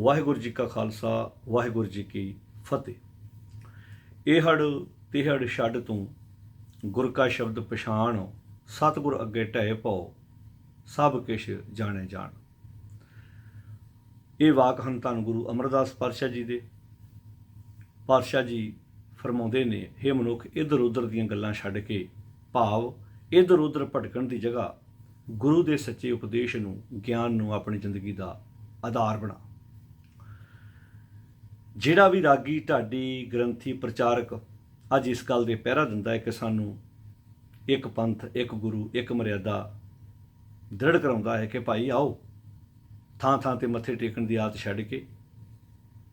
ਵਾਹਿਗੁਰੂ ਜੀ ਕਾ ਖਾਲਸਾ, ਵਾਹਿਗੁਰੂ ਜੀ ਕੀ ਫਤਿਹ। ਇਹ ਹੜ ਤੇ ਹੜ ਛੱਡ ਤੂੰ ਗੁਰ ਕਾ ਸ਼ਬਦ ਪਛਾਣ, ਸਤਿਗੁਰ ਅੱਗੇ ਢਹਿ ਪਾਓ, ਸਭ ਕਿਛ ਜਾਣੇ ਜਾਣ। ਇਹ ਵਾਕ ਹਨ ਧੰਨ ਗੁਰੂ ਅਮਰਦਾਸ ਪਾਤਸ਼ਾਹ ਜੀ ਦੇ। ਪਾਤਸ਼ਾਹ ਜੀ ਫਰਮਾਉਂਦੇ ਨੇ हे ਮਨੁੱਖ, ਇਧਰ ਉਧਰ ਦੀਆਂ ਗੱਲਾਂ ਛੱਡ ਕੇ ਭਾਵ, ਇਧਰ ਉਧਰ ਭਟਕਣ ਦੀ ਜਗ੍ਹਾ ਗੁਰੂ ਦੇ ਸੱਚੇ ਉਪਦੇਸ਼ ਨੂੰ, ਗਿਆਨ ਨੂੰ ਆਪਣੀ ਜ਼ਿੰਦਗੀ ਦਾ ਆਧਾਰ ਬਣਾ। ਜਿਹੜਾ ਵੀ ਰਾਗੀ ਢਾਡੀ ਗ੍ਰੰਥੀ ਪ੍ਰਚਾਰਕ ਅੱਜ ਇਸ ਗੱਲ ਦੇ ਪਹਿਰਾ ਦਿੰਦਾ ਹੈ ਕਿ ਸਾਨੂੰ ਇੱਕ ਪੰਥ, ਇੱਕ ਗੁਰੂ, ਇੱਕ ਮਰਿਆਦਾ ਦ੍ਰਿੜ ਕਰਾਉਂਦਾ ਹੈ ਕਿ ਭਾਈ ਆਓ ਥਾਂ ਥਾਂ ਤੇ ਮੱਥੇ ਟੇਕਣ ਦੀ ਆਦਤ ਛੱਡ ਕੇ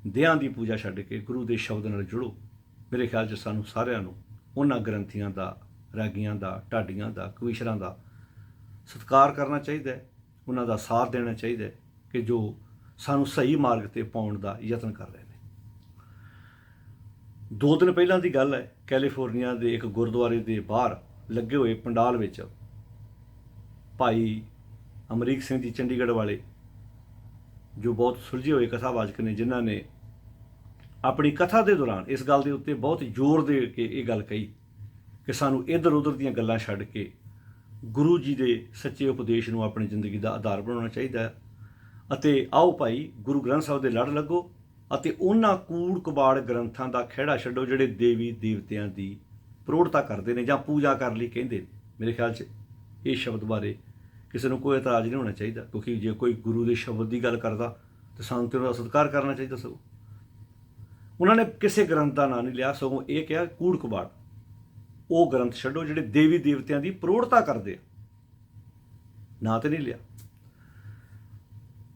ਦੇਹਾਂ ਦੀ ਪੂਜਾ ਛੱਡ ਕੇ, ਗੁਰੂ ਦੇ ਸ਼ਬਦ ਨਾਲ ਜੁੜੋ। ਮੇਰੇ ਖਿਆਲ 'ਚ ਸਾਨੂੰ ਸਾਰਿਆਂ ਨੂੰ ਉਹਨਾਂ ਗ੍ਰੰਥੀਆਂ ਦਾ, ਰਾਗੀਆਂ ਦਾ, ਢਾਡੀਆਂ ਦਾ, ਕਵੀਸ਼ਰਾਂ ਦਾ ਸਤਿਕਾਰ ਕਰਨਾ ਚਾਹੀਦਾ ਹੈ। ਉਹਨਾਂ ਦਾ ਸਾਥ ਦੇਣਾ ਚਾਹੀਦਾ ਹੈ ਕਿ ਜੋ ਸਾਨੂੰ ਸਹੀ ਮਾਰਗ ਤੇ ਪਾਉਣ ਦਾ ਯਤਨ ਕਰ ਰਹੇ ਦੋ ਦਿਨ ਪਹਿਲਾਂ ਦੀ ਗੱਲ ਹੈ, ਕੈਲੀਫੋਰਨੀਆ ਦੇ ਇੱਕ ਗੁਰਦੁਆਰੇ ਦੇ ਬਾਹਰ ਲੱਗੇ ਹੋਏ ਪੰਡਾਲ ਵਿੱਚ ਭਾਈ ਅਮਰੀਕ ਸਿੰਘ ਜੀ ਚੰਡੀਗੜ੍ਹ ਵਾਲੇ, ਜੋ ਬਹੁਤ ਸੁਲਝੇ ਹੋਏ ਕਥਾਵਾਚਕ ਨੇ, ਜਿਨ੍ਹਾਂ ਨੇ ਆਪਣੀ ਕਥਾ ਦੇ ਦੌਰਾਨ ਇਸ ਗੱਲ ਦੇ ਉੱਤੇ ਬਹੁਤ ਜ਼ੋਰ ਦੇ ਕੇ ਇਹ ਗੱਲ ਕਹੀ ਕਿ ਸਾਨੂੰ ਇੱਧਰ ਉੱਧਰ ਦੀਆਂ ਗੱਲਾਂ ਛੱਡ ਕੇ ਗੁਰੂ ਜੀ ਦੇ ਸੱਚੇ ਉਪਦੇਸ਼ ਨੂੰ ਆਪਣੀ ਜ਼ਿੰਦਗੀ ਦਾ ਆਧਾਰ ਬਣਾਉਣਾ ਚਾਹੀਦਾ ਹੈ। ਅਤੇ ਆਓ ਭਾਈ, ਗੁਰੂ ਗ੍ਰੰਥ ਸਾਹਿਬ ਦੇ ਲੜ ਲੱਗੋ। ਅਤੇ ਉਹਨਾਂ ਕੂੜ ਕਬਾੜ ਗ੍ਰੰਥਾਂ ਦਾ ਖਿਹੜਾ ਛੱਡੋ ਜਿਹੜੇ ਦੇਵੀ ਦੇਵਤਿਆਂ ਦੀ ਪ੍ਰੋੜਤਾ ਕਰਦੇ ਨੇ ਜਾਂ ਪੂਜਾ ਕਰਨ ਲਈ ਕਹਿੰਦੇ ਨੇ। ਮੇਰੇ ਖਿਆਲ 'ਚ ਇਹ ਸ਼ਬਦ ਬਾਰੇ ਕਿਸੇ ਨੂੰ ਕੋਈ ਇਤਰਾਜ਼ ਨਹੀਂ ਹੋਣਾ ਚਾਹੀਦਾ, ਕਿਉਂਕਿ ਜੇ ਕੋਈ ਗੁਰੂ ਦੇ ਸ਼ਬਦ ਦੀ ਗੱਲ ਕਰਦਾ, ਤਾਂ ਸਾਨੂੰ ਤੇ ਉਹਦਾ ਸਤਿਕਾਰ ਕਰਨਾ ਚਾਹੀਦਾ ਸਗੋਂ। ਉਹਨਾਂ ਨੇ ਕਿਸੇ ਗ੍ਰੰਥ ਦਾ ਨਾਂ ਨਹੀਂ ਲਿਆ, ਸਗੋਂ ਇਹ ਕਿਹਾ ਕੂੜ ਕਬਾੜ। ਉਹ ਗ੍ਰੰਥ ਛੱਡੋ ਜਿਹੜੇ ਦੇਵੀ ਦੇਵਤਿਆਂ ਦੀ ਪ੍ਰੋੜਤਾ ਕਰਦੇ ਆ। ਨਾਂ ਤੇ ਨਹੀਂ ਲਿਆ।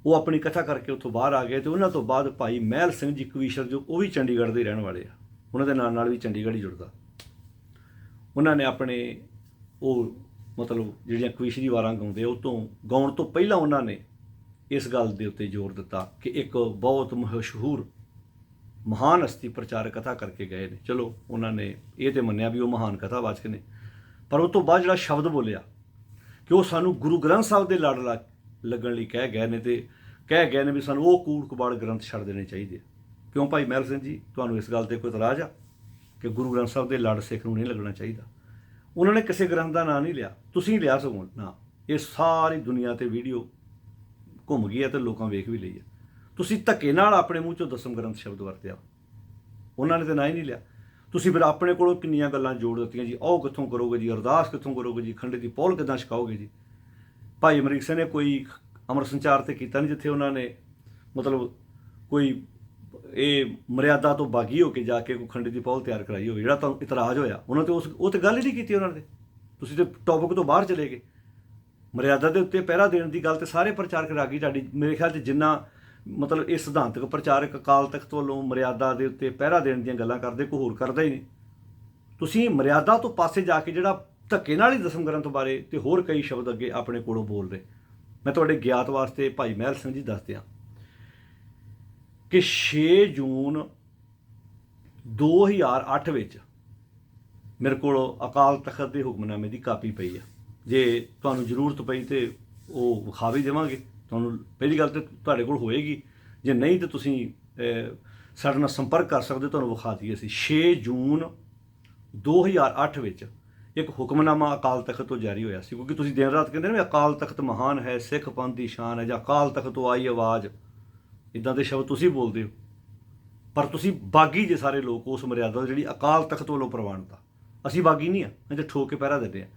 ਉਹ ਆਪਣੀ ਕਥਾ ਕਰਕੇ ਉੱਥੋਂ ਬਾਹਰ ਆ ਗਏ ਤੇ ਉਹਨਾਂ ਤੋਂ ਬਾਅਦ ਭਾਈ ਮਹਿਲ ਸਿੰਘ ਜੀ ਕਵੀਸ਼ਰ ਜੋ ਉਹ ਵੀ ਚੰਡੀਗੜ੍ਹ ਦੇ ਰਹਿਣ ਵਾਲੇ ਆ। ਉਹਨਾਂ ਦੇ ਨਾਲ ਨਾਲ ਵੀ ਚੰਡੀਗੜ੍ਹ ਹੀ ਜੁੜਦਾ। ਉਹਨਾਂ ਨੇ ਆਪਣੇ ਉਹ ਮਤਲਬ ਜਿਹੜੀਆਂ ਕਵੀਸ਼ਰੀ ਵਾਰਾਂ ਗਾਉਂਦੇ ਉਹ ਤੋਂ ਗਾਉਣ ਤੋਂ ਪਹਿਲਾਂ ਉਹਨਾਂ ਨੇ ਇਸ ਗੱਲ ਦੇ ਉੱਤੇ ਜ਼ੋਰ ਦਿੱਤਾ ਕਿ ਇੱਕ ਬਹੁਤ ਮਸ਼ਹੂਰ ਮਹਾਨ ਹਸਤੀ ਪ੍ਰਚਾਰਕ ਕਥਾ ਕਰਕੇ ਗਏ ਨੇ। ਚਲੋ, ਉਹਨਾਂ ਨੇ ਇਹ ਤੇ ਮੰਨਿਆ ਵੀ ਉਹ ਮਹਾਨ ਕਥਾਵਾਚਕ ਨੇ। ਪਰ ਉਹ ਤੋਂ ਬਾਅਦ ਜਿਹੜਾ ਸ਼ਬਦ ਬੋਲਿਆ ਕਿ ਉਹ ਸਾਨੂੰ ਗੁਰੂ ਗ੍ਰੰਥ ਸਾਹਿਬ ਦੇ ਲੜ ਲਾ- ਲੱਗਣ ਲਈ ਕਹਿ ਗਏ ਨੇ ਤੇ ਕਹਿ ਗਏ ਨੇ ਵੀ ਸਾਨੂੰ ਉਹ ਕੂੜ ਕਬਾੜ ਗ੍ਰੰਥ ਛੱਡ ਦੇਣੇ ਚਾਹੀਦੇ ਆ। ਕਿਉਂ ਭਾਈ ਮਹਿਲ ਸਿੰਘ ਜੀ, ਤੁਹਾਨੂੰ ਇਸ ਗੱਲ ਤੇ ਕੋਈ ਇਤਰਾਜ਼ ਆ ਕਿ ਗੁਰੂ ਗ੍ਰੰਥ ਸਾਹਿਬ ਦੇ ਲੜ ਸਿੱਖ ਨੂੰ ਨਹੀਂ ਲੱਗਣਾ ਚਾਹੀਦਾ? ਉਹਨਾਂ ਨੇ ਕਿਸੇ ਗ੍ਰੰਥ ਦਾ ਨਾਂ ਨਹੀਂ ਲਿਆ। ਤੁਸੀਂ ਲਿਆ ਸਗੋਂ ਨਾ। ਇਹ ਸਾਰੀ ਦੁਨੀਆ ਤੇ ਵੀਡੀਓ ਘੁੰਮ ਗਈ ਹੈ ਤੇ ਲੋਕਾਂ ਵੇਖ ਵੀ ਲਈ ਹੈ। ਤੁਸੀਂ ਧੱਕੇ ਨਾਲ ਆਪਣੇ ਮੂੰਹ ਚੋਂ ਦਸਮ ਗ੍ਰੰਥ ਸ਼ਬਦ ਵਰਤਿਆ। ਉਹਨਾਂ ਨੇ ਤਾਂ ਨਾਂ ਹੀ ਨਹੀਂ ਲਿਆ। ਤੁਸੀਂ ਫਿਰ ਆਪਣੇ ਕੋਲੋਂ ਕਿੰਨੀਆਂ ਗੱਲਾਂ ਜੋੜ ਦਿੱਤੀਆਂ ਜੀ? ਉਹ ਕਿੱਥੋਂ ਕਰੋਗੇ ਜੀ? ਅਰਦਾਸ ਕਿੱਥੋਂ ਕਰੋਗੇ ਜੀ? ਖੰਡੇ ਦੀ ਪੌਲ ਕਿੱਦਾਂ ਛਕਾਓਗੇ ਜੀ? ਭਾਈ ਅਮਰੀਕ ਸਿੰਘ ਨੇ ਕੋਈ ਅਮਰ ਸੰਚਾਰ ਤੇ ਕੀਤਾ ਨਹੀਂ ਜਿੱਥੇ ਉਹਨਾਂ ਨੇ ਮਤਲਬ ਕੋਈ ਇਹ ਮਰਿਆਦਾ ਤੋਂ ਬਾਗੀ ਹੋ ਕੇ ਜਾ ਕੇ ਕੋਈ ਖੰਡੇ ਦੀ ਪੌਲ ਤਿਆਰ ਕਰਾਈ ਹੋਵੇ, ਜਿਹੜਾ ਤੁਹਾਨੂੰ ਇਤਰਾਜ਼ ਹੋਇਆ, ਉਹਨਾਂ ਤੇ ਉਸ, ਉਹ ਤੇ ਗੱਲ ਹੀ ਨਹੀਂ ਕੀਤੀ ਉਹਨਾਂ ਨੇ। ਤੁਸੀਂ ਤੇ ਟੌਪਿਕ ਤੋਂ ਬਾਹਰ ਚਲੇ ਗਏ। ਮਰਿਆਦਾ ਦੇ ਉੱਤੇ ਪਹਿਰਾ ਦੇਣ ਦੀ ਗੱਲ ਤੇ ਸਾਰੇ ਪ੍ਰਚਾਰਕ ਰਾਗੀ ਤੁਹਾਡੀ। ਮੇਰੇ ਖਿਆਲ 'ਚ ਜਿੰਨਾ ਮਤਲਬ ਇਹ ਸਿਧਾਂਤਕ ਪ੍ਰਚਾਰਕ ਅਕਾਲ ਤਖਤ ਵੱਲੋਂ ਮਰਿਆਦਾ ਦੇ ਉੱਤੇ ਪਹਿਰਾ ਦੇਣ ਦੀਆਂ ਗੱਲਾਂ ਕਰਦੇ, ਕੋਈ ਹੋਰ ਕਰਦਾ ਹੀ ਨਹੀਂ। ਤੁਸੀਂ ਮਰਿਆਦਾ ਤੋਂ ਪਾਸੇ ਜਾ ਕੇ ਜਿਹੜਾ ਧੱਕੇ ਨਾਲ ਹੀ ਦਸਮ ਗ੍ਰੰਥ ਬਾਰੇ ਤੇ ਹੋਰ ਕਈ ਸ਼ਬਦ ਅੱਗੇ ਆਪਣੇ ਕੋਲੋਂ ਬੋਲ ਰਹੇ ਮੈਂ ਤੁਹਾਡੇ ਗਿਆਤ ਵਾਸਤੇ ਭਾਈ ਮਹਿਲ ਸਿੰਘ ਜੀ ਦੱਸਦੇ ਹਾਂ ਕਿ 6 ਜੂਨ 2008 ਵਿੱਚ ਮੇਰੇ ਕੋਲ ਅਕਾਲ ਤਖਤ ਦੇ ਹੁਕਮਨਾਮੇ ਦੀ ਕਾਪੀ ਪਈ ਆ। ਜੇ ਤੁਹਾਨੂੰ ਜ਼ਰੂਰਤ ਪਈ ਤੇ ਉਹ ਵਿਖਾ ਵੀ ਦੇਵਾਂਗੇ। ਤੁਹਾਨੂੰ ਪਹਿਲੀ ਗੱਲ ਤੇ ਤੁਹਾਡੇ ਕੋਲ ਹੋਏਗੀ। ਜੇ ਨਹੀਂ ਤੇ ਤੁਸੀਂ ਸਾਡੇ ਨਾਲ ਸੰਪਰਕ ਕਰ ਸਕਦੇ ਤੁਹਾਨੂੰ ਵਿਖਾ ਦਈਏ ਅਸੀਂ। 6 ਜੂਨ 2008 ਵਿੱਚ ਇੱਕ ਹੁਕਮਨਾਮਾ ਅਕਾਲ ਤਖਤ ਤੋਂ ਜਾਰੀ ਹੋਇਆ ਸੀ, ਕਿਉਂਕਿ ਤੁਸੀਂ ਦਿਨ ਰਾਤ ਕਹਿੰਦੇ ਨੇ ਵੀ ਅਕਾਲ ਤਖਤ ਮਹਾਨ ਹੈ, ਸਿੱਖ ਪੰਥ ਦੀ ਸ਼ਾਨ ਹੈ, ਜਾਂ ਅਕਾਲ ਤਖਤ ਤੋਂ ਆਈ ਆਵਾਜ਼। ਇਦਾਂ ਦੇ ਸ਼ਬਦ ਤੁਸੀਂ ਬੋਲਦੇ ਹੋ। ਪਰ ਤੁਸੀਂ ਬਾਗੀ ਜੇ ਸਾਰੇ ਲੋਕ, ਉਸ ਮਰਿਆਦਾ ਜਿਹੜੀ ਅਕਾਲ ਤਖਤ ਵੱਲੋਂ ਪ੍ਰਵਾਨਤਾ। ਅਸੀਂ ਬਾਗੀ ਨਹੀਂ ਆ, ਅਸੀਂ ਠੋਕ ਕੇ ਪਹਿਰਾ ਦਿੰਦੇ ਆ।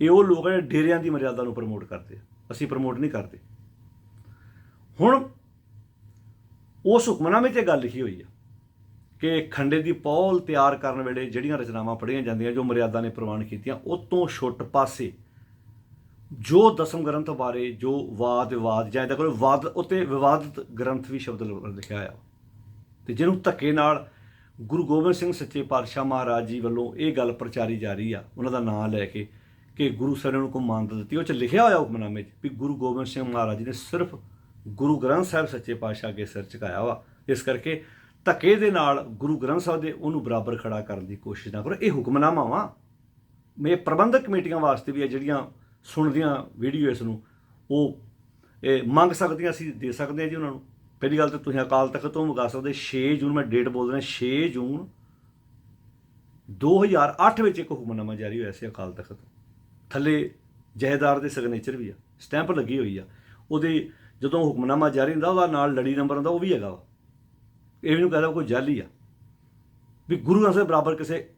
ਇਹ ਉਹ ਲੋਕ ਜਿਹੜੇ ਡੇਰਿਆਂ ਦੀ ਮਰਿਆਦਾ ਨੂੰ ਪ੍ਰਮੋਟ ਕਰਦੇ ਆ। ਅਸੀਂ ਪ੍ਰਮੋਟ ਨਹੀਂ ਕਰਦੇ। ਹੁਣ ਉਸ ਹੁਕਮਨਾਮੇ 'ਚ ਇਹ ਗੱਲ ਲਿਖੀ ਹੋਈ ਆ। ਕਿ ਖੰਡੇ ਦੀ ਪੌਲ ਤਿਆਰ ਕਰਨ ਵੇਲੇ ਜਿਹੜੀਆਂ ਰਚਨਾਵਾਂ ਪੜ੍ਹੀਆਂ ਜਾਂਦੀਆਂ, ਜੋ ਮਰਿਆਦਾ ਨੇ ਪ੍ਰਵਾਨ ਕੀਤੀਆਂ, ਉਹ ਤੋਂ ਛੁੱਟ ਪਾਸੇ। ਜੋ ਦਸਮ ਗ੍ਰੰਥ ਬਾਰੇ ਜੋ ਵਾਦ ਵਿਵਾਦ, ਜਾਂ ਇਹਦਾ ਕੋਈ ਵਾਦ ਉਤੇ ਵਿਵਾਦਿਤ ਗ੍ਰੰਥ ਵੀ ਸ਼ਬਦ ਲਿਖਿਆ ਆ ਤੇ ਜਿਹਨੂੰ ਧੱਕੇ ਨਾਲ ਗੁਰੂ ਗੋਬਿੰਦ ਸਿੰਘ ਸੱਚੇ ਪਾਤਸ਼ਾਹ ਮਹਾਰਾਜ ਜੀ ਵੱਲੋਂ ਇਹ ਗੱਲ ਪ੍ਰਚਾਰੀ ਜਾ ਰਹੀ ਆ, ਉਹਨਾਂ ਦਾ ਨਾਮ ਲੈ ਕੇ ਕਿ ਗੁਰੂ ਸਾਹਿਬ ਨੂੰ ਕੋ ਮਾਨਤਾ ਦਿੱਤੀ। ਉਹ ਚ ਲਿਖਿਆ ਹੋਇਆ ਹੁਕਮਨਾਮੇ 'ਚ ਵੀ ਗੁਰੂ ਗੋਬਿੰਦ ਸਿੰਘ ਮਹਾਰਾਜ ਜੀ ਨੇ ਸਿਰਫ ਗੁਰੂ ਗ੍ਰੰਥ ਸਾਹਿਬ ਸੱਚੇ ਪਾਤਸ਼ਾਹ ਅੱਗੇ ਸਿਰ ਝੁਕਾਇਆ ਵਾ। ਇਸ ਕਰਕੇ ਧੱਕੇ ਦੇ ਨਾਲ ਗੁਰੂ ਗ੍ਰੰਥ ਸਾਹਿਬ ਦੇ ਉਹਨੂੰ ਬਰਾਬਰ ਖੜਾ ਕਰਨ ਦੀ ਕੋਸ਼ਿਸ਼ ਨਾ ਕਰੋ। ਇਹ ਹੁਕਮਨਾਮਾ ਵਾ। ਮੇ ਪ੍ਰਬੰਧਕ ਕਮੇਟੀਆਂ ਵਾਸਤੇ ਵੀ ਆ ਜਿਹੜੀਆਂ ਸੁਣਦੀਆਂ ਵੀਡੀਓ ਇਸ ਨੂੰ, ਉਹ ਇਹ ਮੰਗ ਸਕਦੀਆਂ ਅਸੀਂ ਦੇ ਸਕਦੇ ਹਾਂ ਜੀ ਉਹਨਾਂ ਨੂੰ। ਪਹਿਲੀ ਗੱਲ ਤਾਂ ਤੁਸੀਂ ਅਕਾਲ ਤਖਤ ਤੋਂ ਮੰਗਾ ਸਕਦੇ। 6 ਜੂਨ ਮੈਂ ਡੇਟ ਬੋਲ ਰਿਹਾ 6 ਜੂਨ 2008 ਵਿੱਚ ਇੱਕ ਹੁਕਮਨਾਮਾ ਜਾਰੀ ਹੋਇਆ ਸੀ ਅਕਾਲ ਤਖਤ ਤੋਂ। ਥੱਲੇ ਜਹੇਦਾਰ ਦੇ ਸਿਗਨੇਚਰ ਵੀ ਆ। ਸਟੈਂਪ ਲੱਗੀ ਹੋਈ ਆ। ਉਹਦੇ ਜਦੋਂ ਹੁਕਮਨਾਮਾ ਜਾਰੀ ਹੁੰਦਾ, ਉਹਦਾ ਨਾਲ ਲੜੀ ਨੰਬਰ ਹੁੰਦਾ, ਉਹ ਵੀ ਹੈਗਾ ਵਾ। ਇਹ ਵੀ ਨੂੰ ਕਹਦਾ ਕੋਈ ਜਾਲੀ ਆ। ਵੀ ਗੁਰੂ ਗ੍ਰੰਥ ਸਾਹਿਬ ਬਰਾਬਰ ਕਿਸੇ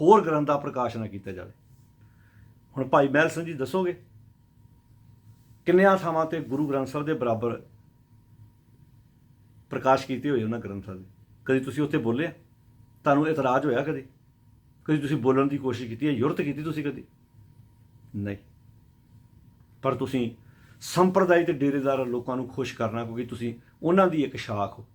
ਹੋਰ ਗ੍ਰੰਥ ਦਾ ਪ੍ਰਕਾਸ਼ ਨਾ ਕੀਤਾ ਜਾਵੇ। ਹੁਣ ਭਾਈ ਮਹਿਲ ਸਿੰਘ ਜੀ ਦੱਸੋਗੇ? ਕਿੰਨਿਆਂ ਥਾਵਾਂ ਤੇ ਗੁਰੂ ਗ੍ਰੰਥ ਸਾਹਿਬ ਦੇ ਬਰਾਬਰ ਪ੍ਰਕਾਸ਼ ਕੀਤੇ ਹੋਏ ਉਹਨਾਂ ਗ੍ਰੰਥਾਂ ਦੇ? ਕਦੀ ਤੁਸੀਂ ਉੱਥੇ ਬੋਲੇ ਆ? ਤੁਹਾਨੂੰ ਇਤਰਾਜ਼ ਹੋਇਆ ਕਦੀ? ਕਦੀ ਤੁਸੀਂ ਬੋਲਣ ਦੀ ਕੋਸ਼ਿਸ਼ ਕੀਤੀ ਹੈ? ਯੁਰਤ ਕੀਤੀ ਤੁਸੀਂ ਕਦੀ? ਨਹੀਂ। ਪਰ ਤੁਸੀਂ ਸੰਪਰਦਾਇ ਤੇ ਡੇਰੇਦਾਰ ਲੋਕਾਂ ਨੂੰ ਖੁਸ਼ ਕਰਨਾ ਕਿਉਂਕਿ ਤੁਸੀਂ ਉਹਨਾਂ ਦੀ ਇੱਕ ਸ਼ਾਖ ਹੋ।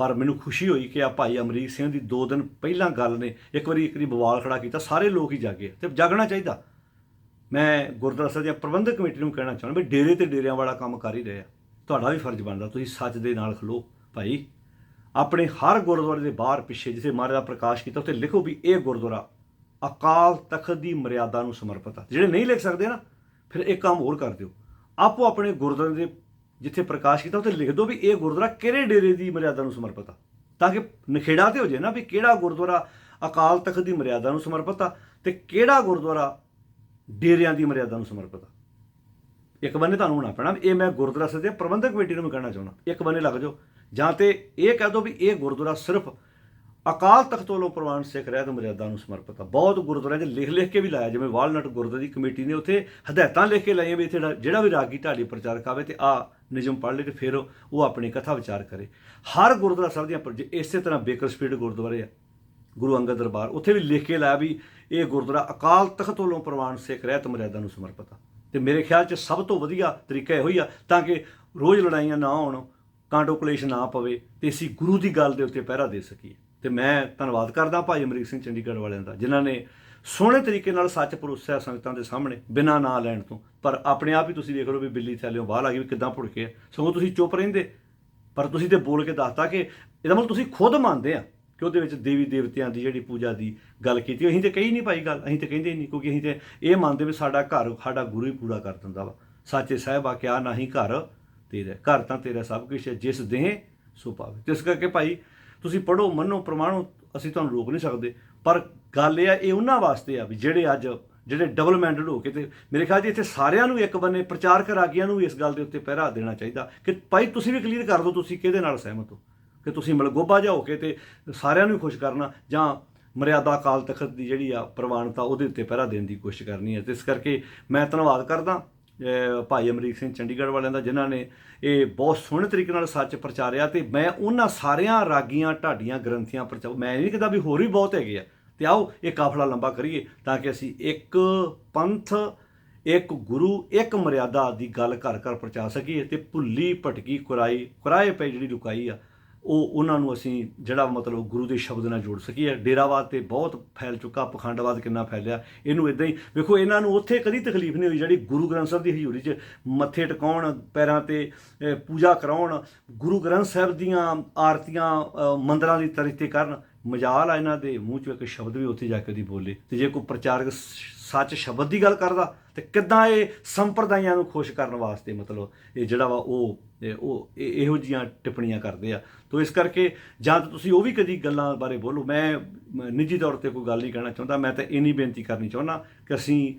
ਪਰ ਮੈਨੂੰ ਖੁਸ਼ੀ ਹੋਈ ਕਿ ਆ ਭਾਈ ਅਮਰੀਕ ਸਿੰਘ ਦੀ 2 ਦਿਨ ਪਹਿਲਾਂ ਗੱਲ ਨੇ, ਇੱਕ ਵਾਰੀ ਇੱਕ ਵਾਰੀ ਬਵਾਲ ਖੜਾ ਕੀਤਾ, ਸਾਰੇ ਲੋਕ ਹੀ ਜਾਗੇ ਤੇ ਜਾਗਣਾ ਚਾਹੀਦਾ। ਮੈਂ ਗੁਰਦੁਆਰਾ ਸਾਹਿਬ ਦੀ ਪ੍ਰਬੰਧਕ ਕਮੇਟੀ ਨੂੰ ਕਹਿਣਾ ਚਾਹੁੰਦਾ ਵੀ ਡੇਰੇ ਤੇ ਡੇਰਿਆਂ ਵਾਲਾ ਕੰਮ ਕਰ ਹੀ ਰਹੇ ਆ। ਤੁਹਾਡਾ ਵੀ ਫਰਜ਼ ਬਣਦਾ, ਤੁਸੀਂ ਸੱਚ ਦੇ ਨਾਲ ਖਲੋ ਭਾਈ। ਆਪਣੇ ਹਰ ਗੁਰਦੁਆਰੇ ਦੇ ਬਾਹਰ ਪਿੱਛੇ ਜਿੱਥੇ ਮਹਾਰਾਜ ਦਾ ਪ੍ਰਕਾਸ਼ ਕੀਤਾ, ਉੱਥੇ ਲਿਖੋ ਵੀ ਇਹ ਗੁਰਦੁਆਰਾ ਅਕਾਲ ਤਖਤ ਦੀ ਮਰਿਆਦਾ ਨੂੰ ਸਮਰਪਿਤ ਆ। ਜਿਹੜੇ ਨਹੀਂ ਲਿਖ ਸਕਦੇ ਨਾ, ਫਿਰ ਇੱਕ ਕੰਮ ਹੋਰ ਕਰ ਦਿਓ। ਆਪੋ ਆਪਣੇ ਗੁਰਦੁਆਰੇ ਦੇ ਜਿੱਥੇ ਪ੍ਰਕਾਸ਼ ਕੀਤਾ, ਉੱਥੇ ਲਿਖ ਦਿਓ ਵੀ ਇਹ ਗੁਰਦੁਆਰਾ ਕਿਹੜੇ ਡੇਰੇ ਦੀ ਮਰਿਆਦਾ ਨੂੰ ਸਮਰਪਿਤ ਆ। ਤਾਂ ਕਿ ਨਖੇੜਾ ਤੇ ਹੋ ਜਾਏ ਨਾ ਵੀ ਕਿਹੜਾ ਗੁਰਦੁਆਰਾ ਅਕਾਲ ਤਖਤ ਦੀ ਮਰਿਆਦਾ ਨੂੰ ਸਮਰਪਿਤ ਆ ਤੇ ਕਿਹੜਾ ਗੁਰਦੁਆਰਾ ਡੇਰਿਆਂ ਦੀ ਮਰਿਆਦਾ ਨੂੰ ਸਮਰਪਿਤ ਆ। ਇੱਕ ਬੰਨੇ ਤੁਹਾਨੂੰ ਹੋਣਾ ਪੈਣਾ ਵੀ ਇਹ ਮੈਂ ਗੁਰਦੁਆਰਾ ਸਾਹਿਬ ਪ੍ਰਬੰਧਕ ਕਮੇਟੀ ਨੂੰ ਵੀ ਕਹਿਣਾ ਚਾਹੁੰਦਾ। ਇੱਕ ਬੰਨੇ ਲੱਗ ਜਾਓ। ਜਾਂ ਤੇ ਇਹ ਕਹਿ ਦਿਓ ਵੀ ਇਹ ਗੁਰਦੁਆਰਾ ਸਿਰਫ ਅਕਾਲ ਤਖਤ ਵੱਲੋਂ ਪ੍ਰਵਾਨ ਸਿੱਖ ਰਹਿਤ ਮਰਿਆਦਾ ਨੂੰ ਸਮਰਪਿਤ ਆ। ਬਹੁਤ ਗੁਰਦੁਆਰਿਆਂ 'ਚ ਲਿਖ ਲਿਖ ਕੇ ਵੀ ਲਾਇਆ, ਜਿਵੇਂ ਵਾਲਨਟ ਗੁਰਦੁਆਰੇ ਦੀ ਕਮੇਟੀ ਨੇ ਉੱਥੇ ਹਦਾਇਤਾਂ ਲਿਖ ਕੇ ਲਾਈਆਂ ਵੀ ਇੱਥੇ ਜਿਹੜਾ- ਵੀ ਰਾਗੀ ਢਾਡੀ ਪ੍ਰਚਾਰਕ ਆਵੇ ਤੇ ਆ ਨਿਯਮ ਪੜ੍ਹ ਲੇ ਤੇ ਫਿਰ ਉਹ ਆਪਣੀ ਕਥਾ ਵਿਚਾਰ ਕਰੇ। ਹਰ ਗੁਰਦੁਆਰਾ ਸਾਹਿਬ ਦੀਆਂ ਪਰ- ਜੇ ਇਸੇ ਤਰ੍ਹਾਂ ਬੇਕਰ ਸਪੀਡ ਗੁਰਦੁਆਰੇ ਆ, ਗੁਰੂ ਅੰਗਦ ਦਰਬਾਰ, ਉੱਥੇ ਵੀ ਲਿਖ ਕੇ ਲਾਇਆ ਵੀ ਇਹ ਗੁਰਦੁਆਰਾ ਅਕਾਲ ਤਖਤ ਵੱਲੋਂ ਪ੍ਰਵਾਨ ਸਿੱਖ ਰਹਿਤ ਮਰਿਆਦਾ ਨੂੰ ਸਮਰਪਿਤ ਆ। ਤੇ ਮੇਰੇ ਖਿਆਲ 'ਚ ਸਭ ਤੋਂ ਵਧੀਆ ਤਰੀਕਾ ਇਹੋ ਹੀ ਆ, ਤਾਂ ਕਿ ਰੋਜ਼ ਲੜਾਈਆਂ ਨਾ ਹੋਣ ਕਾਂਟੋ ਕਲੇਸ਼ ਨਾ ਪਵੇ ਤੇ ਅਸੀਂ ਗੁਰੂ ਦੀ ਗੱਲ ਦੇ ਉੱਤੇ ਪਹਿਰਾ ਦੇ ਸਕੀਏ। ਤੇ ਮੈਂ ਧੰਨਵਾਦ ਕਰਦਾ ਭਾਈ ਅਮਰੀਕ ਸਿੰਘ ਚੰਡੀਗੜ੍ਹ ਵਾਲਿਆਂ ਦਾ, ਜਿਨ੍ਹਾਂ ਨੇ ਸੋਹਣੇ ਤਰੀਕੇ ਨਾਲ ਸੱਚ ਪਰੋਸਿਆ ਸੰਗਤਾਂ ਦੇ ਸਾਹਮਣੇ ਬਿਨਾਂ ਨਾਂ ਲੈਣ ਤੋਂ, ਪਰ ਆਪਣੇ ਆਪ ਹੀ ਤੁਸੀਂ ਦੇਖ ਲਓ ਵੀ ਬਿੱਲੀ ਥੱਲਿਓਂ ਬਾਹਰ ਆ ਗਈ ਵੀ ਕਿੱਦਾਂ ਭੁੜਕੇ ਆ। ਸਗੋਂ ਤੁਸੀਂ ਚੁੱਪ ਰਹਿੰਦੇ, ਪਰ ਤੁਸੀਂ ਤੇ ਬੋਲ ਕੇ ਦੱਸਤਾ ਕਿ ਇਹਦਾ ਮਤਲਬ ਤੁਸੀਂ ਖੁਦ ਮੰਨਦੇ ਆ ਕਿ ਉਹਦੇ ਵਿੱਚ ਦੇਵੀ ਦੇਵਤਿਆਂ ਦੀ ਜਿਹੜੀ ਪੂਜਾ ਦੀ ਗੱਲ ਕੀਤੀ, ਅਸੀਂ ਤੇ ਕਹੀ ਨਹੀਂ ਪਾਈ ਗੱਲ, ਅਸੀਂ ਤੇ ਕਹਿੰਦੇ ਹੀ ਨਹੀਂ, ਕਿਉਂਕਿ ਅਸੀਂ ਤੇ ਇਹ ਮੰਨਦੇ ਵੀ ਸਾਡਾ ਘਰ, ਸਾਡਾ ਗੁਰੂ ਹੀ ਪੂਰਾ ਕਰ ਦਿੰਦਾ ਵਾ ਸਾਚੇ ਸਾਹਿਬ ਆ ਕਿਆ ਨਹੀਂ ਘਰ ਤੇਰਾ, ਘਰ ਤਾਂ ਤੇਰਾ ਸਭ ਕੁਝ ਹੈ, ਜਿਸ ਦੇਹ ਸੋ ਪਾਵੇ ਤੇ ਇਸ ਕਰਕੇ ਭਾਈ ਤੁਸੀਂ ਪੜੋ ਮੰਨੋ, ਪ੍ਰਮਾਣੋ, ਅਸੀਂ ਤੁਹਾਨੂੰ ਰੋਕ ਨਹੀਂ ਸਕਦੇ। ਪਰ ਗੱਲ ਇਹ ਆ, ਇਹ ਉਹਨਾਂ ਵਾਸਤੇ ਆ ਵੀ ਜਿਹੜੇ ਅੱਜ, ਜਿਹੜੇ ਡਬਲ ਮੈਂਡਡ ਹੋ ਕੇ ਤੇ ਮੇਰੇ ਖਿਆਲ 'ਚ ਇੱਥੇ ਸਾਰਿਆਂ ਨੂੰ ਇੱਕ ਬੰਨੇ ਪ੍ਰਚਾਰਕ ਰਾਗੀਆਂ ਨੂੰ ਵੀ ਇਸ ਗੱਲ ਦੇ ਉੱਤੇ ਪਹਿਰਾ ਦੇਣਾ ਚਾਹੀਦਾ ਕਿ ਭਾਈ ਤੁਸੀਂ ਵੀ ਕਲੀਅਰ ਕਰ ਦਿਓ ਤੁਸੀਂ ਕਿਹਦੇ ਨਾਲ ਸਹਿਮਤ ਹੋ। ਕਿ ਤੁਸੀਂ ਮਲਗੋਬਾ ਜਾ ਹੋ ਕੇ ਤੇ ਸਾਰਿਆਂ ਨੂੰ ਹੀ ਖੁਸ਼ ਕਰਨਾ ਜਾਂ ਮਰਿਆਦਾ ਅਕਾਲ ਤਖਤ ਦੀ ਜਿਹੜੀ ਆ ਪ੍ਰਵਾਨਤਾ ਉਹਦੇ ਉੱਤੇ ਪਹਿਰਾ ਦੇਣ ਦੀ ਕੋਸ਼ਿਸ਼ ਕਰਨੀ ਹੈ। ਤੇ ਇਸ ਕਰਕੇ ਮੈਂ ਧੰਨਵਾਦ ਕਰਦਾ। ਭਾਈ ਅਮਰੀਕ ਸਿੰਘ ਚੰਡੀਗੜ੍ਹ ਵਾਲਿਆਂ ਦਾ, ਜਿਨ੍ਹਾਂ ਨੇ ਇਹ ਬਹੁਤ ਸੋਹਣੇ ਤਰੀਕੇ ਨਾਲ ਸੱਚ ਪ੍ਰਚਾਰਿਆ ਤੇ ਮੈਂ ਉਹਨਾਂ ਸਾਰਿਆਂ ਰਾਗੀਆਂ ਢਾਡੀਆਂ ਗ੍ਰੰਥੀਆਂ ਪ੍ਰਚਾ, ਮੈਂ ਨਹੀਂ ਕਹਿੰਦਾ ਵੀ ਹੋਰ ਵੀ ਬਹੁਤ ਹੈਗੇ ਆ, ਤੇ ਆਓ ਇਹ ਕਾਫਲਾ ਲੰਬਾ ਕਰੀਏ ਤਾਂ ਕਿ ਅਸੀਂ ਇੱਕ ਪੰਥ, ਇੱਕ ਗੁਰੂ, ਇੱਕ ਮਰਿਆਦਾ ਦੀ ਗੱਲ ਘਰ ਘਰ ਪਹੁੰਚਾ ਸਕੀਏ ਤੇ ਭੁੱਲੀ ਭਟਕੀ ਕੁਰਾਈ ਕੁਰਾਏ ਪਈ ਜਿਹੜੀ ਲੁਕਾਈ ਆ ਉਹ ਉਹਨਾਂ ਨੂੰ ਅਸੀਂ ਜਿਹੜਾ ਮਤਲਬ ਗੁਰੂ ਦੇ ਸ਼ਬਦ ਨਾਲ ਜੋੜ ਸਕੀਏ। ਡੇਰਾਵਾਦ ਤੇ ਬਹੁਤ ਫੈਲ ਚੁੱਕਾ, ਪਖੰਡਵਾਦ ਕਿੰਨਾ ਫੈਲਿਆ। ਇਹਨੂੰ ਇਦਾਂ ਹੀ ਵੇਖੋ, ਇਹਨਾਂ ਨੂੰ ਉੱਥੇ ਕਦੀ ਤਕਲੀਫ ਨਹੀਂ ਹੋਈ ਜਿਹੜੀ ਗੁਰੂ ਗ੍ਰੰਥ ਸਾਹਿਬ ਦੀ ਹਜ਼ੂਰੀ 'ਚ ਮੱਥੇ ਟਿਕਾਉਣ, ਪੈਰਾਂ ਤੇ ਪੂਜਾ ਕਰਾਉਣ, ਗੁਰੂ ਗ੍ਰੰਥ ਸਾਹਿਬ ਦੀਆਂ ਆਰਤੀਆਂ ਮੰਦਰਾਂ ਦੀ ਤਰੀਤੇ ਕਰਨ। ਮਜਾਲ ਆ ਇਹਨਾਂ ਦੇ, ਮੂੰਹ 'ਚੋਂ ਇੱਕ ਸ਼ਬਦ ਵੀ ਉੱਥੇ ਜਾ ਕੇ ਦੀ ਬੋਲੇ। ਤੇ ਜੇ ਕੋਈ ਪ੍ਰਚਾਰਕ ਸੱਚ ਸ਼ਬਦ ਦੀ ਗੱਲ ਕਰਦਾ, ਤੇ ਕਿੱਦਾਂ ਇਹ ਸੰਪਰਦਾਇਆਂ ਨੂੰ ਖੁਸ਼ ਕਰਨ ਵਾਸਤੇ ਮਤਲਬ ਇਹ ਜਿਹੜਾ ਵਾ ਉਹ ਉਹ ਇਹੋ ਜੀਆਂ ਟਿੱਪਣੀਆਂ ਕਰਦੇ ਆ। ਤੋ ਇਸ ਕਰਕੇ ਜਾਂ ਤਾਂ ਤੁਸੀਂ ਉਹ ਵੀ ਕਦੀ ਗੱਲਾਂ ਬਾਰੇ ਬੋਲੋ। ਮੈਂ ਨਿੱਜੀ ਤੌਰ ਤੇ ਕੋਈ ਗੱਲ ਨਹੀਂ ਕਹਿਣਾ ਚਾਹੁੰਦਾ। ਮੈਂ ਤਾਂ ਇੰਨੀ ਬੇਨਤੀ ਕਰਨੀ ਚਾਹੁੰਦਾ ਕਿ ਅਸੀਂ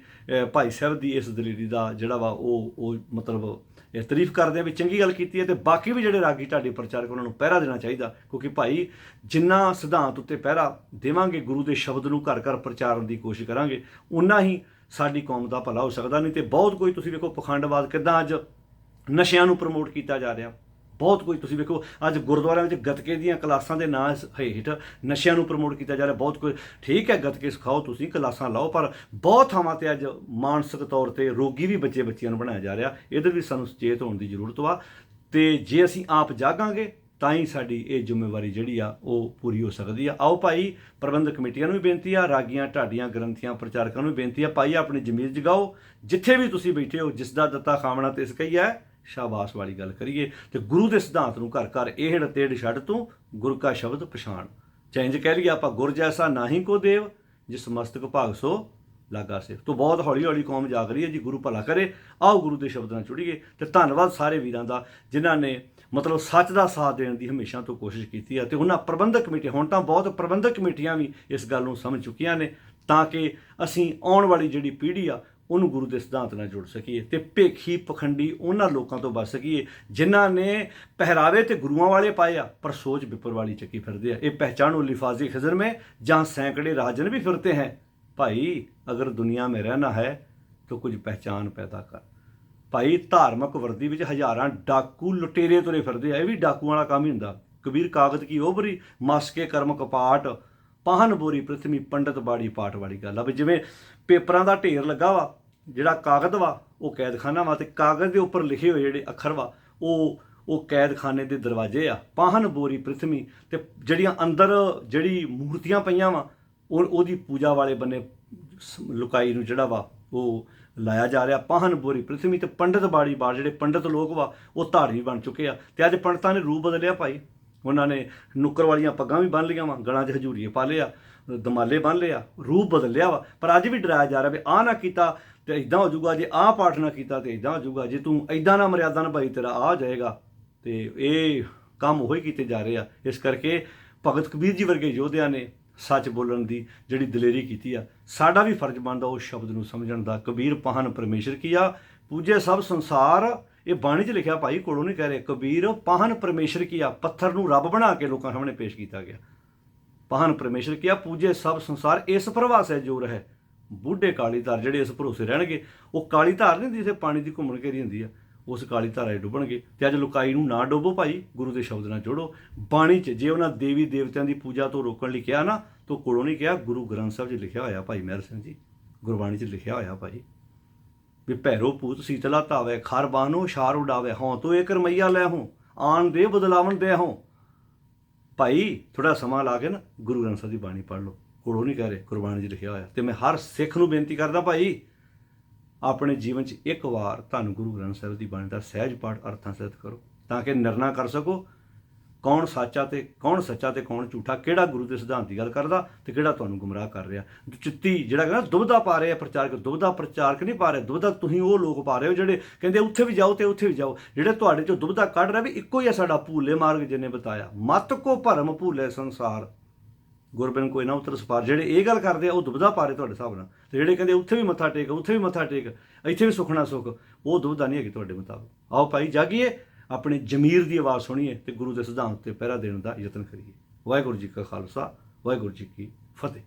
ਭਾਈ ਸਾਹਿਬ ਦੀ ਇਸ ਦਲੇਰੀ ਦਾ ਜਿਹੜਾ ਵਾ ਉਹ ਉਹ ਮਤਲਬ, ਇਹ ਤਾਰੀਫ ਕਰਦੇ ਆ ਵੀ ਚੰਗੀ ਗੱਲ ਕੀਤੀ ਹੈ ਤੇ ਬਾਕੀ ਵੀ ਜਿਹੜੇ ਰਾਗੀ ਤੁਹਾਡੇ ਪ੍ਰਚਾਰਕ ਉਹਨਾਂ ਨੂੰ ਪਹਿਰਾ ਦੇਣਾ ਚਾਹੀਦਾ। ਕਿਉਂਕਿ ਭਾਈ ਜਿੰਨਾ ਸਿਧਾਂਤ ਉੱਤੇ ਪਹਿਰਾ ਦੇਵਾਂਗੇ, ਗੁਰੂ ਦੇ ਸ਼ਬਦ ਨੂੰ ਘਰ ਘਰ ਪ੍ਰਚਾਰਨ ਦੀ ਕੋਸ਼ਿਸ਼ ਕਰਾਂਗੇ ਉਨਾ ਹੀ ਸਾਡੀ ਕੌਮ ਦਾ ਭਲਾ ਹੋ ਸਕਦਾ। ਨਹੀਂ ਤੇ ਬਹੁਤ ਕੋਈ ਤੁਸੀਂ ਵੇਖੋ ਪਖੰਡਵਾਦ ਕਿਦਾਂ ਅੱਜ ਨਸ਼ਿਆਂ ਨੂੰ ਪ੍ਰਮੋਟ ਕੀਤਾ ਜਾ ਰਿਹਾ। ਬਹੁਤ ਕੁਝ, ਤੁਸੀਂ ਵੇਖੋ, ਅੱਜ ਗੁਰਦੁਆਰਿਆਂ ਵਿੱਚ ਗਤਕੇ ਦੀਆਂ ਕਲਾਸਾਂ ਦੇ ਨਾਂ ਹੇਠ ਨਸ਼ਿਆਂ ਨੂੰ ਪ੍ਰਮੋਟ ਕੀਤਾ ਜਾ ਰਿਹਾ। ਬਹੁਤ ਕੁਝ, ਠੀਕ ਹੈ, ਗਤਕੇ ਸਿਖਾਓ ਤੁਸੀਂ, ਕਲਾਸਾਂ ਲਾਓ, ਪਰ ਬਹੁਤ ਥਾਵਾਂ ਤੇ ਅੱਜ ਮਾਨਸਿਕ ਤੌਰ ਤੇ ਰੋਗੀ ਵੀ ਬੱਚੇ ਬੱਚਿਆਂ ਨੂੰ ਬਣਾਇਆ ਜਾ ਰਿਹਾ। ਇਹਦੇ ਵੀ ਸਾਨੂੰ ਸੁਚੇਤ ਹੋਣ ਦੀ ਜ਼ਰੂਰਤ ਵਾ। ਤੇ ਜੇ ਅਸੀਂ ਆਪ ਜਾਗਾਂਗੇ, ਤਾਂ ਹੀ ਸਾਡੀ ਇਹ ਜ਼ਿੰਮੇਵਾਰੀ ਜਿਹੜੀ ਆ, ਉਹ ਪੂਰੀ ਹੋ ਸਕਦੀ ਆ। ਆਓ ਭਾਈ, ਪ੍ਰਬੰਧਕ ਕਮੇਟੀਆਂ ਨੂੰ ਵੀ ਬੇਨਤੀ ਆ, ਰਾਗੀਆਂ, ਢਾਡੀਆਂ, ਗ੍ਰੰਥੀਆਂ, ਪ੍ਰਚਾਰਕਾਂ ਨੂੰ ਵੀ ਬੇਨਤੀ ਆ। ਭਾਈ, ਆਪਣੀ ਜ਼ਮੀਰ ਜਗਾਓ। ਜਿੱਥੇ ਵੀ ਤੁਸੀਂ ਬੈਠੇ ਹੋ, ਜਿਸ ਦਾ ਦਿੱਤਾ ਖਾਵਣਾ ਤੇ ਇਸ ਕਈ ਹੈ ਸ਼ਾਬਾਸ਼ ਵਾਲੀ ਗੱਲ ਕਰੀਏ ਤੇ ਗੁਰੂ ਦੇ ਸਿਧਾਂਤ ਨੂੰ ਘਰ ਘਰ ਇਹੜ ਤੇੜ ਛੱਡ ਤੂੰ ਗੁਰ ਕਾ ਸ਼ਬਦ ਪਛਾਣ। ਚੈਂਜ ਕਹਿ ਲਈਏ ਆਪਾਂ ਗੁਰ ਜੈਸਾ ਨਾਹੀ ਕੋ ਦੇਵ, ਜਿਸ ਮਸਤਕ ਭਾਗ ਸੋ ਲਾਗਾ ਸੇ ਤੋਂ ਬਹੁਤ ਹੌਲੀ ਹੌਲੀ ਕੌਮ ਜਾਗ ਰਹੀ ਹੈ ਜੀ, ਗੁਰੂ ਭਲਾ ਕਰੇ, ਆਓ ਗੁਰੂ ਦੇ ਸ਼ਬਦ ਨਾਲ ਜੁੜੀਏ ਤੇ ਧੰਨਵਾਦ ਸਾਰੇ ਵੀਰਾਂ ਦਾ ਜਿਨ੍ਹਾਂ ਨੇ ਮਤਲਬ ਸੱਚ ਦਾ ਸਾਥ ਦੇਣ ਦੀ ਹਮੇਸ਼ਾ ਤੋਂ ਕੋਸ਼ਿਸ਼ ਕੀਤੀ ਹੈ ਤੇ ਉਹਨਾਂ ਪ੍ਰਬੰਧਕ ਕਮੇਟੀ, ਹੁਣ ਤਾਂ ਬਹੁਤ ਪ੍ਰਬੰਧਕ ਕਮੇਟੀਆਂ ਵੀ ਇਸ ਗੱਲ ਨੂੰ ਸਮਝ ਚੁੱਕੀਆਂ ਨੇ ਤਾਂ ਕਿ ਅਸੀਂ ਆਉਣ ਵਾਲੀ ਜਿਹੜੀ ਪੀੜ੍ਹੀ ਆ ਉਹਨੂੰ ਗੁਰੂ ਦੇ ਸਿਧਾਂਤ ਨਾਲ ਜੋੜ ਸਕੀਏ ਤੇ ਭੇਖੀ ਪਖੰਡੀ ਉਹਨਾਂ ਲੋਕਾਂ ਤੋਂ ਬਚ ਸਕੀਏ ਜਿਨ੍ਹਾਂ ਨੇ ਪਹਿਰਾਵੇ ਤੇ ਗੁਰੂਆਂ ਵਾਲੇ ਪਾਏ ਆ, ਪਰ ਸੋਚ ਬਿਪਰ ਵਾਲੀ ਚੱਕੀ ਫਿਰਦੇ ਆ। ਇਹ ਪਹਿਚਾਨੋ ਲਿਫਾਜ਼ੀ ਖਜ਼ਰ ਮੇ, ਜਾਂ ਸੈਂਕੜੇ ਰਾਜਨ ਵੀ ਫਿਰਤੇ ਹੈ। ਭਾਈ, ਅਗਰ ਦੁਨੀਆ ਮੇ ਰਹਿਣਾ ਹੈ, ਤਾਂ ਕੁਝ ਪਹਿਚਾਨ ਪੈਦਾ ਕਰ। ਭਾਈ, ਧਾਰਮਿਕ ਵਰਦੀ ਵਿੱਚ ਹਜ਼ਾਰਾਂ ਡਾਕੂ ਲੁਟੇਰੇ ਤੁਰੇ ਫਿਰਦੇ ਆ। ਇਹ ਵੀ ਡਾਕੂ ਵਾਲਾ ਕੰਮ ਹੀ ਹੁੰਦਾ। ਕਬੀਰ ਕਾਗਜ਼ ਕੀ ਓਬਰੀ ਮਾਸਕੇ ਕਰਮ ਕਪਾਟ, ਪਾਹਨ ਬੋਰੀ ਪ੍ਰਥਮੀ ਪੰਡਤ ਬਾੜੀ ਪਾਠ ਵਾਲੀ ਗੱਲ ਆ। ਵੀ ਜਿਵੇਂ ਪੇਪਰਾਂ ਦਾ ਢੇਰ ਲੱਗਾ ਵਾ ਜਿਹੜਾ ਕਾਗਜ਼ ਵਾ, ਉਹ ਕੈਦਖਾਨਾ ਵਾ ਤੇ ਕਾਗਜ਼ ਦੇ ਉੱਪਰ ਲਿਖੇ ਹੋਏ ਜਿਹੜੇ ਅੱਖਰ ਵਾ, ਉਹ ਉਹ ਕੈਦਖਾਨੇ ਦੇ ਦਰਵਾਜ਼ੇ ਆ। ਪਾਹਨ ਬੋਰੀ ਪ੍ਰਥਮੀ ਤੇ ਜਿਹੜੀਆਂ ਅੰਦਰ ਜਿਹੜੀ ਮੂਰਤੀਆਂ ਪਈਆਂ ਵਾ, ਉਹ, ਉਹਦੀ ਪੂਜਾ ਵਾਲੇ ਬੰਨੇ ਸ- ਲੁਕਾਈ ਨੂੰ ਜਿਹੜਾ ਵਾ, ਉਹ ਲਾਇਆ ਜਾ ਰਿਹਾ। ਪਾਹਨ ਬੋਰੀ ਪ੍ਰਥਮੀ ਤੇ ਪੰਡਤ ਬਾੜੀ ਬਾੜ ਜਿਹੜੇ ਪੰਡਤ ਲੋਕ ਵਾ, ਉਹ ਧਾਰਮੀ ਬਣ ਚੁੱਕੇ ਆ। ਤੇ ਅੱਜ ਪੰਡਤਾਂ ਨੇ ਰੂਪ ਬਦਲਿਆ ਭਾਈ। ਉਹਨਾਂ ਨੇ ਨੁੱਕਰ ਵਾਲੀਆਂ ਪੱਗਾਂ ਵੀ ਬੰਨ ਲਈਆਂ ਵਾ, ਗਲਾਂ 'ਚ ਹਜੂਰੀਏ ਪਾ ਲਿਆ ਦਮਾਲੇ ਬੰਨ ਲਿਆ ਰੂਪ ਬਦਲਿਆ ਵਾ। ਪਰ ਅੱਜ ਵੀ ਡਰਾਇਆ ਜਾ ਰਿਹਾ ਵੀ ਆਹ ਨਾ ਕੀਤਾ ਤੇ ਇਦਾਂ ਹੋ ਜਾਊਗਾ, ਜੇ ਆਹ ਪਾਠ ਨਾ ਕੀਤਾ ਤੇ ਇਦਾਂ ਹੋ ਜਾਊਗਾ, ਜੇ ਤੂੰ ਇਦਾਂ ਨਾ ਮਰਿਆਦਾ ਨਾ ਭਾਈ, ਤੇਰਾ ਆ ਜਾਏਗਾ। ਤੇ ਇਹ ਕੰਮ ਉਹੀ ਕੀਤੇ ਜਾ ਰਹੇ ਆ। ਇਸ ਕਰਕੇ ਭਗਤ ਕਬੀਰ ਜੀ ਵਰਗੇ ਯੋਧਿਆਂ ਨੇ ਸੱਚ ਬੋਲਣ ਦੀ ਜਿਹੜੀ ਦਲੇਰੀ ਕੀਤੀ ਆ, ਸਾਡਾ ਵੀ ਫਰਜ਼ ਬਣਦਾ ਉਸ ਸ਼ਬਦ ਨੂੰ ਸਮਝਣ ਦਾ। ਕਬੀਰ ਪਾਹਨ ਪਰਮੇਸ਼ਰ ਕੀਆ ਪੂਜੇ ਸਭ ਸੰਸਾਰ, ਇਹ ਬਾਣੀ 'ਚ ਲਿਖਿਆ, ਭਾਈ ਕੋਲੋਂ ਨਹੀਂ ਕਹਿ ਰਹੇ। ਕਬੀਰ ਪਾਹਨ ਪਰਮੇਸ਼ਰ ਕੀਆ ਪੱਥਰ ਨੂੰ ਰੱਬ ਬਣਾ ਕੇ ਲੋਕਾਂ ਸਾਹਮਣੇ ਪੇਸ਼ ਕੀਤਾ ਗਿਆ। ਪਾਹਨ ਪਰਮੇਸ਼ਰ ਕੀਆ ਪੂਜੇ ਸਭ ਸੰਸਾਰ, ਇਸ ਪ੍ਰਵਾਸ ਹੈ ਜੋ ਹੈ ਬੁੱਢੇ ਕਾਲੀ ਧਾਰ ਜਿਹੜੇ ਇਸ ਭਰੋਸੇ ਰਹਿਣਗੇ, ਉਹ ਕਾਲੀ ਧਾਰ ਨਹੀਂ ਜਿਸੇ ਪਾਣੀ ਦੀ ਘੁੰਮਣ ਘੇਰੀ ਹੁੰਦੀ ਆ, ਉਸ ਕਾਲੀ ਧਾਰਾ 'ਚ ਡੁੱਬਣਗੇ। ਤੇ ਅੱਜ ਲੁਕਾਈ ਨੂੰ ਨਾ ਡੋਬੋ ਭਾਈ, ਗੁਰੂ ਦੇ ਸ਼ਬਦ ਨਾਲ ਜੋੜੋ। ਬਾਣੀ 'ਚ ਜੇ ਉਹਨਾਂ ਦੇਵੀ ਦੇਵਤਿਆਂ ਦੀ ਪੂਜਾ ਤੋਂ ਰੋਕਣ ਲਈ ਕਿਹਾ ਨਾ, ਤਾਂ ਕੋਲੋਂ ਨਹੀਂ ਕਿਹਾ, ਗੁਰੂ ਗ੍ਰੰਥ ਸਾਹਿਬ 'ਚ ਲਿਖਿਆ ਹੋਇਆ ਭਾਈ ਮਹਿਰ ਸਿੰਘ ਜੀ, ਗੁਰਬਾਣੀ 'ਚ ਲਿਖਿਆ ਹੋਇਆ ਭਾਈ। ਵੀ ਭੈਰੋ ਪੂਤ ਸੀਤਲਾ ਧਾਵੇ, ਖਰ ਬਾਨੋ ਸ਼ਾਰ ਉਡਾਵੇ ਹੋਂ ਤੋ ਏਕ ਰਮਈਆ ਲੈ ਹੂੰ ਆਣ ਦੇ ਬਦਲਾਵਣ ਦੇ ਹੂੰ ਭਾਈ ਥੋੜਾ ਸਮਾਂ ਲਾ ਕੇ ਨਾ ਗੁਰੂ ਗ੍ਰੰਥ ਸਾਹਿਬ ਦੀ ਬਾਣੀ ਪੜ੍ਹ ਲਓ। ਕੋਲੋਂ ਨਹੀਂ ਕਹਿ ਰਹੇ, ਗੁਰਬਾਣੀ 'ਚ ਲਿਖਿਆ ਹੋਇਆ। ਤੇ ਮੈਂ ਹਰ ਸਿੱਖ ਨੂੰ ਬੇਨਤੀ ਕਰਦਾ ਭਾਈ, ਆਪਣੇ ਜੀਵਨ 'ਚ ਇੱਕ ਵਾਰ ਤੁਹਾਨੂੰ ਗੁਰੂ ਗ੍ਰੰਥ ਸਾਹਿਬ ਦੀ ਬਾਣੀ ਦਾ ਸਹਿਜ ਪਾਠ ਅਰਥਾਂ ਸਹਿਤ ਕਰੋ, ਤਾਂ ਕਿ ਨਿਰਣਾ ਕਰ ਸਕੋ ਕੌਣ ਸੱਚਾ ਤੇ ਕੌਣ ਸੱਚਾ ਤੇ ਕੌਣ ਝੂਠਾ, ਕਿਹੜਾ ਗੁਰੂ ਦੇ ਸਿਧਾਂਤ ਦੀ ਗੱਲ ਕਰਦਾ ਤੇ ਕਿਹੜਾ ਤੁਹਾਨੂੰ ਗੁੰਮਰਾਹ ਕਰ ਰਿਹਾ? ਚਿੱਤੀ ਜਿਹੜਾ ਕਹਿੰਦਾ ਦੁਬਦਾ ਪਾ ਰਿਹਾ ਪ੍ਰਚਾਰਕ ਦੁਬਦਾ ਪ੍ਰਚਾਰਕ ਨਹੀਂ ਪਾ ਰਿਹਾ ਦੁਬਦਾ ਤੁਸੀਂ ਉਹ ਲੋਕ ਪਾ ਰਹੇ ਹੋ ਜਿਹੜੇ ਕਹਿੰਦੇ ਉੱਥੇ ਵੀ ਜਾਓ ਤੇ ਉੱਥੇ ਵੀ ਜਾਓ। ਜਿਹੜੇ ਤੁਹਾਡੇ ਚੋਂ ਦੁਬਦਾ ਕੱਢ ਰਿਹਾ ਵੀ ਇੱਕੋ ਹੀ ਆ ਸਾਡਾ ਭੂਲੇ ਮਾਰਗ ਜਿਹਨੇ ਬਤਾਇਆ। ਮਤ ਕੋ ਭਰਮ ਭੂਲੇ ਸੰਸਾਰ। ਗੁਰਬਿੰਦ ਕੋਈ ਨਾ ਉਤਰ ਸਪਾਰ। ਜਿਹੜੇ ਇਹ ਗੱਲ ਕਰਦੇ ਆ, ਉਹ ਦੁਬਦਾ ਪਾ ਰਹੇ ਤੁਹਾਡੇ ਹਿਸਾਬ ਨਾਲ। ਤੇ ਜਿਹੜੇ ਕਹਿੰਦੇ ਉੱਥੇ ਵੀ ਮੱਥਾ ਟੇਕ, ਉੱਥੇ ਵੀ ਮੱਥਾ ਟੇਕ, ਇੱਥੇ ਵੀ ਸੁਖਣਾ ਸੁਖ, ਉਹ ਦੁਬਦਾ ਨਹੀਂ ਹੈਗੀ ਤੁਹਾਡੇ ਮੁਤਾਬਕ। ਆਓ ਭਾਈ ਜਾਗੀਏ। ਆਪਣੇ ਜ਼ਮੀਰ ਦੀ ਆਵਾਜ਼ ਸੁਣੀਏ ਤੇ ਗੁਰੂ ਦੇ ਸਿਧਾਂਤ ਤੇ ਪਹਿਰਾ ਦੇਣ ਦਾ ਯਤਨ ਕਰੀਏ। ਵਾਹਿਗੁਰੂ ਜੀ ਕਾ ਖਾਲਸਾ, ਵਾਹਿਗੁਰੂ ਜੀ ਕੀ ਫਤਿਹ।